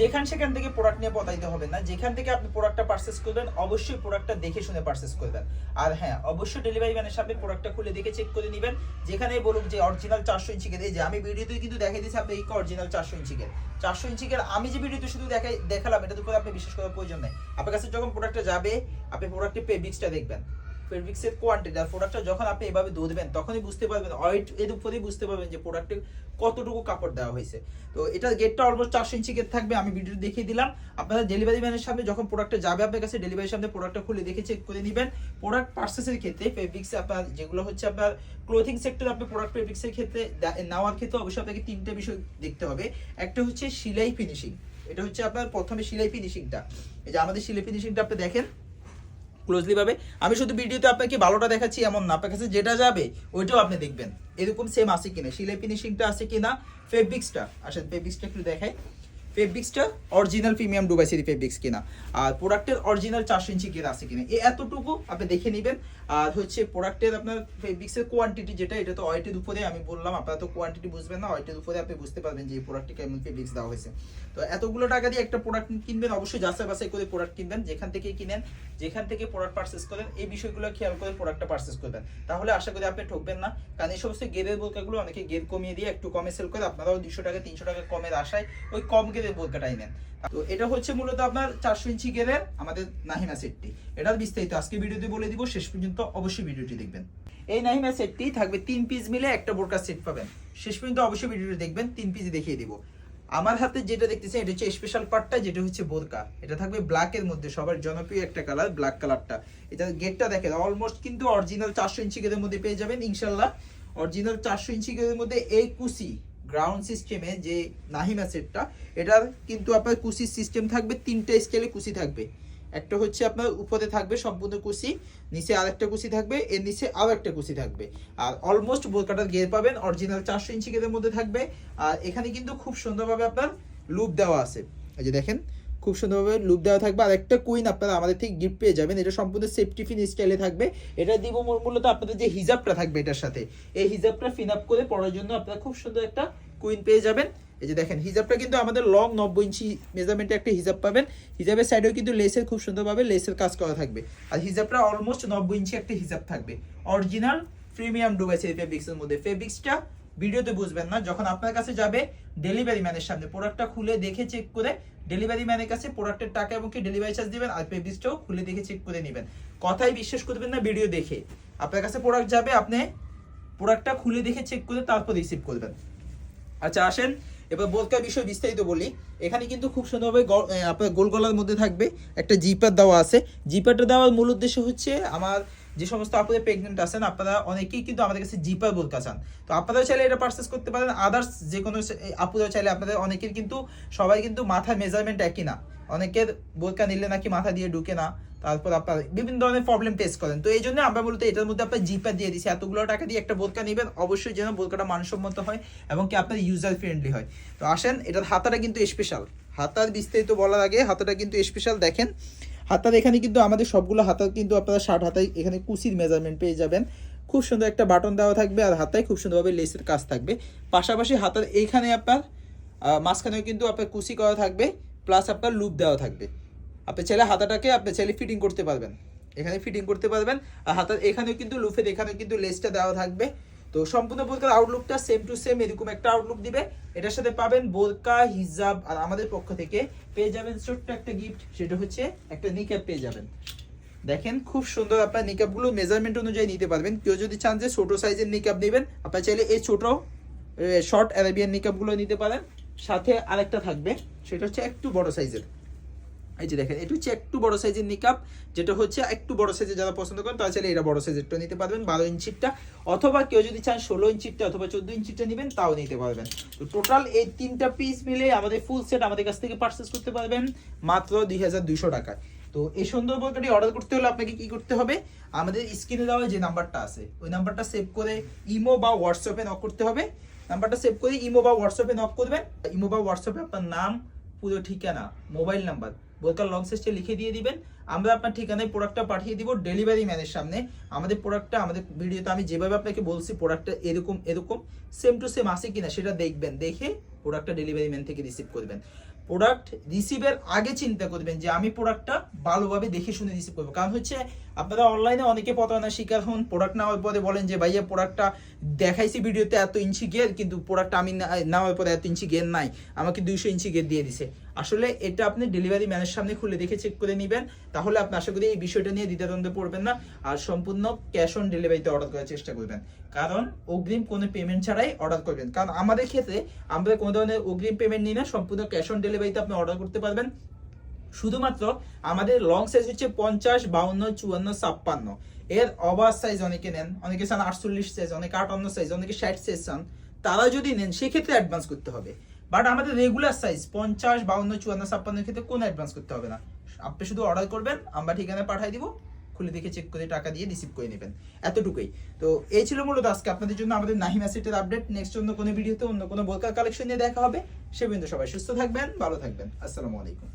যেখান সেখান থেকে প্রোডাক্ট নিয়ে পতাইতে হবে না। যেখান থেকে আপনি প্রোডাক্টটা পারচেস করবেন, অবশ্যই প্রোডাক্টটা দেখে শুনে পারচেস করবেন। আর হ্যাঁ অবশ্যই ডেলিভারি ম্যানের সামনে প্রোডাক্টটা খুলে দেখে চেক করে নেবেন। যেখানে বলুক যে অরিজিনাল চারশো ইঞ্চি গেলে যে আমি ভিডিওতে কিন্তু দেখাই দিয়েছি আপনি এই অরিজিনাল চারশো ইঞ্চি গেল চারশো ইঞ্চি গেল আমি যে ভিডিওতে শুধু দেখাই, দেখালাম এটার উপর আপনি বিশ্বাস করার প্রয়োজন নেই। আপনার কাছে যখন প্রোডাক্টটা যাবে, আপনি প্রোডাক্টের পেবিক্সটা দেখবেন। পেবিক্সের কোয়ান্টিটি আর প্রোডাক্টটা যখন আপনি এভাবে ধরবেন তখনই বুঝতে পারবেন ওয়েট এর উপরেই বুঝতে পারবেন যে প্রোডাক্টে কতটুকু কাপড় দেওয়া হয়েছে। তো এটা গেটটা অলমোস্ট চারশো ইঞ্চি গেট থাকবে, আমি ভিডিও দেখিয়ে দিলাম। আপনারা ডেলিভারি ম্যানের সামনে যখন প্রোডাক্টটা যাবে আপনার কাছে ডেলিভারির সামনে প্রোডাক্টটা খুলে দেখে চেক করে নেবেন। প্রোডাক্ট পার্সেসের ক্ষেত্রে ফেব্রিক্সে আপনার যেগুলো হচ্ছে আপনার ক্লোথিং সেক্টর আপনি প্রোডাক্ট ফেব্রিক্সের ক্ষেত্রে নেওয়ার ক্ষেত্রে অবশ্যই আপনাকে তিনটে বিষয় দেখতে হবে। একটা হচ্ছে সিলাই ফিনিশিং এটা হচ্ছে আপনার প্রথমে সিলাই ফিনিশিংটা এই যে আমাদের সিলাই ফিনিশিংটা আপনি দেখেন। ক্লোজলি ভাবে। আমি শুধু ভিডিওতে আপনাকে ভালোটা দেখাচ্ছি, এমন না। আপনার কাছে যেটা যাবে, ওইটাও আপনি দেখবেন। এরকম সেম আছে কিনা? সিলাই ফিনিশিংটা আছে কিনা? ফেব্রিক্সটা আসেন ফেব্রিক্সটা একটু দেখাই। ফেব্রিক্সটা original premium Dubai city fabrics কিনা? আর প্রোডাক্টের অরিজিনাল চারশো ইঞ্চি কেনা আছে কিনা? এতটুকু আপনি দেখে নেবেন। আর হচ্ছে প্রোডাক্টের আপনার ফেব্রিক্সের কোয়ান্টিটি যেটা, এটা তো অয়েটের উপরে আমি বললাম, আপনারা তো কোয়ান্টিটি বুঝবেন না, অয়েটের উপরে আপনি বুঝতে পারবেন যে এই প্রোডাক্টটি কেমন ফেব্রিক্স দেওয়া হয়েছে। তো এতগুলো টাকা দিয়ে একটা প্রোডাক্ট কিনবেন, অবশ্যই যাচাই বাছাই করে প্রোডাক্ট কিনবেন, যেখান থেকে কিনেন, যেখান থেকে প্রোডাক্ট পারচেস করেন, এই বিষয়গুলো খেয়াল করে প্রোডাক্টটা পারচেস করবেন। তাহলে আশা করি আপনি ঠকবেন না। কারণ এই সমস্ত গেরের বোরকাগুলো অনেকে গের কমিয়ে দিয়ে একটু কমে সেল করে, আপনারাও দুশো টাকা, তিনশো টাকা কমের আশায় ওই কম গেরের বোরকাটাই নেন। তো এটা হচ্ছে মূলত আপনার চারশো ইঞ্চি গেরের আমাদের নাহিমা সেটটি। এটার বিস্তারিত আজকে ভিডিওতে বলে দিব, শেষ পর্যন্ত অবশ্যই ভিডিওটি দেখবেন। এই নাহিমা সেটটি থাকবে তিন পিস মিলে একটা বোরকা সেট পাবেন। শেষ পর্যন্ত অবশ্যই ভিডিওটি দেখবেন, তিন পিস দেখিয়ে দিব। আমার হাতে যেটা দেখতেছেন, এটা হচ্ছে স্পেশাল পার্টটা যেটা হচ্ছে বোরকা। এটা থাকবে ব্ল্যাক এর মধ্যে, সবার জনপ্রিয় একটা কালার ব্ল্যাক কালারটা এটা গেটটা দেখেন অলমোস্ট কিন্তু অরিজিনাল চারশো ইঞ্চি গেদের মধ্যে পেয়ে যাবেন ইনশাল্লাহ অরিজিনাল চারশো ইঞ্চি গেদের মধ্যে এই কুসি গ্রাউন্ড সিস্টেমে যে নাহিমা সেটটা, এটার কিন্তু আপনার কুসি সিস্টেম থাকবে, তিনটে স্কেলে কুসি থাকবে। একটা হচ্ছে আপনার উপরে থাকবে সম্পূর্ণ কুসি নিচে আরেকটা কুসি থাকবে, এর নিচে আরও একটা কুসি থাকবে। আর অলমোস্ট বোরকাটার গের পাবেন অরিজিনাল চারশো ইঞ্চি গেদের মধ্যে থাকবে। আর এখানে কিন্তু খুব সুন্দরভাবে আপনার লুপ দেওয়া আছে। এই যে দেখেন, খুব সুন্দরভাবে লুপ দেওয়া থাকবে। আর একটা কুইন আপনারা আমাদের থেকে গিফট পেয়ে যাবেন, এটা সম্পূর্ণ সেফটি ফিন স্টাইলে থাকবে। এটা দিব মূল- মূলত আপনাদের যে হিজাবটা থাকবে এটার সাথে। এই হিজাবটা ফিন আপ করে পড়ার জন্য আপনারা খুব সুন্দর একটা কুইন পেয়ে যাবেন। এই যে দেখেন, হিজাবটা কিন্তু আমাদের লং নব্বই ইঞ্চি মেজারমেন্টে একটা হিজাব পাবেন। হিজাবের সাইডেও কিন্তু লেসের খুব সুন্দরভাবে লেসের কাজ করা থাকবে। আর হিজাবটা অলমোস্ট নব্বই ইঞ্চি একটা হিজাব থাকবে। অরিজিনাল প্রিমিয়াম ডুবাইছে এই ফেব্রিক্সের মধ্যে। ফেব্রিক্সটা ভিডিওতে বুঝবেন না, যখন আপনার কাছে যাবে ডেলিভারি ম্যানের সামনে। প্রোডাক্টটা খুলে দেখে চেক করে ডেলিভারি ম্যানের কাছে প্রোডাক্টের টাকা এবং কি ডেলিভারি চার্জ দেবেন, আর ফেব্রিক্সটাও খুলে দেখে চেক করে নেবেন। কথাই বিশ্বাস করবেন না ভিডিও দেখে। আপনার কাছে প্রোডাক্ট যাবে, আপনি প্রোডাক্টটা খুলে দেখে চেক করে তারপর রিসিভ করবেন। আচ্ছা আসেন। এবার বোলকার বিষয় বিস্তারিত বলি। এখানে কিন্তু খুব সুন্দরভাবে আপনার গোল গলার মধ্যে থাকবে একটা জিপার দেওয়া আছে। জিপারটা দেওয়ার মূল উদ্দেশ্য হচ্ছে আমার যে সমস্ত আপনাদের প্রেগনেন্ট আছেন, আপনারা অনেকেই কিন্তু আমাদের কাছে জিপার বোলকা চান। তো আপনারাও চাইলে এটা পারচেস করতে পারেন। আদার্স যে কোনো আপুরা চাইলে আপনাদের, অনেকের কিন্তু, সবাই কিন্তু মাথার মেজারমেন্ট একই না। অনেকের বোরকা নিলে নাকি মাথা দিয়ে ঢুকে না। তারপর আপনার বিভিন্ন ধরনের প্রবলেম ফেস করেন। তো এই জন্য আমরা বলতে এটার মধ্যে আপনার জিপা দিয়ে দিচ্ছি এতগুলো টাকা দিয়ে একটা বোরকা নেবেন, অবশ্যই যেন বোরকাটা মানসম্মত হয় এবং কি আপনার ইউজার ফ্রেন্ডলি হয়। তো আসেন, এটার হাতাটা কিন্তু স্পেশাল হাতার বিস্তারিত বলার আগে হাতাটা কিন্তু স্পেশাল দেখেন। হাতার এখানে কিন্তু আমাদের সবগুলো হাতার কিন্তু আপনারা ষাট হাতায় এখানে কুচির মেজারমেন্ট পেয়ে যাবেন। খুব সুন্দর একটা বাটন দেওয়া থাকবে আর হাতায় খুব সুন্দরভাবে লেসের কাজ থাকবে। পাশাপাশি হাতার এইখানে আপনার মাঝখানেও কিন্তু আপনার কুচি করা থাকবে প্লাস আপনার লুপ দেওয়া থাকবে। আপনি ছেলে হাতাটাকে, আপনি ছেলে ফিটিং করতে পারবেন। এখানে ফিটিং করতে পারবেন। আর হাতার এখানেও কিন্তু লুফের এখানেও কিন্তু লেসটা দেওয়া থাকবে। তো সম্পূর্ণ বোরকার আউটলুকটা সেম টু সেম এরকম একটা আউটলুক দিবে। এটার সাথে পাবেন বোরকা হিজাব আর আমাদের পক্ষ থেকে পেয়ে যাবেন ছোট্ট একটা গিফট সেটা হচ্ছে একটা নিক্যাপ পেয়ে যাবেন। দেখেন, খুব সুন্দর আপনার নিকাপগুলো মেজারমেন্ট অনুযায়ী নিতে পারবেন। কেউ যদি চান যে ছোট সাইজের নিকাপ নেবেন, আপনার চাইলে এই ছোট শর্ট অ্যারাবিয়ান নিকাপগুলো নিতে পারেন। সাথে আরেকটা থাকবে, সেটা হচ্ছে একটু বড় সাইজের এই যে দেখেন, এটা হচ্ছে একটু বড় সাইজের নিকাপ যেটা হচ্ছে একটু বড় সাইজের যারা পছন্দ করেন, তারা চাইলে এটা বড় সাইজেরটা নিতে পারবেন। বারো ইঞ্চিরটা অথবা কেউ যদি চান ষোলো ইঞ্চিরটা অথবা চোদ্দ ইঞ্চিরটা নেবেন, তাও নিতে পারবেন। তো টোটাল এই তিনটা পিস মিলে আমাদের ফুল সেট আমাদের কাছ থেকে পারচেস করতে পারবেন মাত্র দুই হাজার দুইশো টাকায়। তো এই সুন্দর বোরকাটি অর্ডার করতে হলে আপনাকে কি করতে হবে? আমাদের স্ক্রিনে দেওয়া যে নাম্বারটা আছে, ওই নাম্বারটা সেভ করে ইমো বা হোয়াটসঅ্যাপে নক করতে হবে। নাম্বারটা সেভ করে ইমো বা হোয়াটসঅ্যাপে নক করবেন। ইমো বা হোয়াটসঅ্যাপে আপনার নাম, পুরো ঠিকানা মোবাইল নাম্বার বোরকার লং সেস্টে লিখে দিয়ে দিবেন। আমরা আপনার ঠিকানায় প্রোডাক্টটা পাঠিয়ে দিব ডেলিভারি ম্যানের সামনে। আমাদের প্রোডাক্টটা আমাদের ভিডিওতে আমি যেভাবে আপনাকে বলছি প্রোডাক্টটা এরকম এরকম সেম টু সেম আসে কিনা সেটা দেখবেন, দেখে প্রোডাক্টটা ডেলিভারি ম্যান থেকে রিসিভ করবেন। প্রোডাক্ট রিসিভের আগে চিন্তা করবেন যে আমি প্রোডাক্টটা ভালোভাবে দেখে শুনে রিসিভ করব। কারণ হচ্ছে আপনারা অনলাইনে অনেকে প্রতারণার শিকার হন প্রোডাক্ট নেওয়ার পরে বলেন যে, ভাইয়া প্রোডাক্টটা দেখাইছি ভিডিওতে এত ইঞ্চি গিয়ার কিন্তু প্রোডাক্ট আমি নেওয়ার পরে এত ইঞ্চি গিয়ার নাই। আমাকে দুইশো ইঞ্চি গিয়ার দিয়ে দিছে। আসলে এটা আপনি ডেলিভারি ম্যানের সামনে খুলে দেখে চেক করে নেবেন। তাহলে আপনি আশা করি এই বিষয়টা নিয়ে দ্বিধাদ্বন্দ্বে পড়বেন না। আর সম্পূর্ণ ক্যাশ অন ডেলিভারিতে অর্ডার করার চেষ্টা করবেন। কারণ অগ্রিম কোনো পেমেন্ট ছাড়াই অর্ডার করবেন। কারণ আমাদের ক্ষেত্রে আমরা কোনো ধরনের অগ্রিম পেমেন্ট নিই না, সম্পূর্ণ ক্যাশ অন ডেলিভারিতে আপনি অর্ডার করতে পারবেন। শুধুমাত্র আমাদের লং সাইজ হচ্ছে পঞ্চাশ, বাউন্ন, চুয়ান্ন, ছাপ্পান্ন। এর ওভার সাইজ অনেকে নেন, অনেকে চান আটচল্লিশ সাইজ অনেকে আটান্ন সাইজ অনেকে ষাট সাইজ চান। তারা যদি নেন, সেক্ষেত্রে অ্যাডভান্স করতে হবে। বাট আমাদের রেগুলার সাইজ পঞ্চাশ, বাউন্ন, চুয়ান্ন, ছাপ্পান্নের ক্ষেত্রে কোনো অ্যাডভান্স করতে হবে না। আপনি শুধু অর্ডার করবেন, আমরা ঠিকানা পাঠিয়ে দিব, খুলে দেখে চেক করে টাকা দিয়ে রিসিভ করে নেবেন। এতটুকুই। তো এই ছিল মূলত আজকে আপনাদের জন্য আমাদের নাহিমা সেটের আপডেট নেক্সট অন্য কোনো ভিডিওতে অন্য কোনো বোরকার কালেকশন নিয়ে দেখা হবে। সে পর্যন্ত সবাই সুস্থ থাকবেন, ভালো থাকবেন। আসসালামু আলাইকুম।